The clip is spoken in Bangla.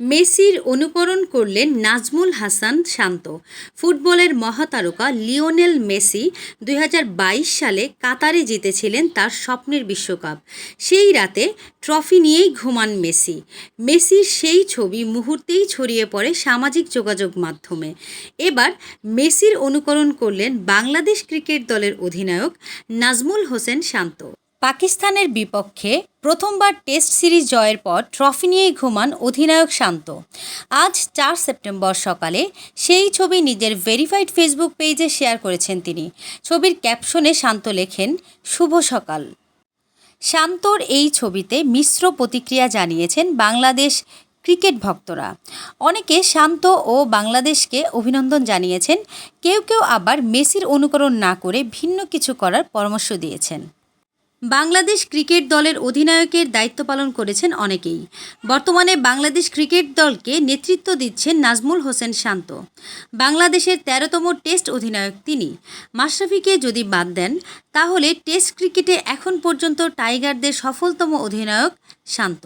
মেসির অনুকরণ করলেন নাজমুল হাসান শান্ত। ফুটবলের মহাতারকা লিওনেল মেসি দুই হাজার বাইশ সালে কাতারে জিতেছিলেন তার স্বপ্নের বিশ্বকাপ। সেই রাতে ট্রফি নিয়েই ঘুমান মেসি। মেসির সেই ছবি মুহূর্তেই ছড়িয়ে পড়ে সামাজিক যোগাযোগ মাধ্যমে। এবার মেসির অনুকরণ করলেন বাংলাদেশ ক্রিকেট দলের অধিনায়ক নাজমুল হোসেন শান্ত। পাকিস্তানের বিপক্ষে প্রথমবার টেস্ট সিরিজ জয়ের পর ট্রফি নিয়েই ঘুমান অধিনায়ক শান্ত। আজ চার সেপ্টেম্বর সকালে সেই ছবি নিজের ভেরিফাইড ফেসবুক পেজে শেয়ার করেছেন তিনি। ছবির ক্যাপশনে শান্ত লেখেন, শুভ সকাল। শান্তর এই ছবিতে মিশ্র প্রতিক্রিয়া জানিয়েছেন বাংলাদেশ ক্রিকেট ভক্তরা। অনেকে শান্ত ও বাংলাদেশকে অভিনন্দন জানিয়েছেন, কেউ কেউ আবার মেসির অনুকরণ না করে ভিন্ন কিছু করার পরামর্শ দিয়েছেন। বাংলাদেশ ক্রিকেট দলের অধিনায়কের দায়িত্ব পালন করেছেন অনেকেই। বর্তমানে বাংলাদেশ ক্রিকেট দলকে নেতৃত্ব দিচ্ছেন নাজমুল হোসেন শান্ত। বাংলাদেশের তেরোতম টেস্ট অধিনায়ক তিনি। মাশরাফিকে যদি বাদ দেন, তাহলে টেস্ট ক্রিকেটে এখন পর্যন্ত টাইগারদের সফলতম অধিনায়ক শান্ত।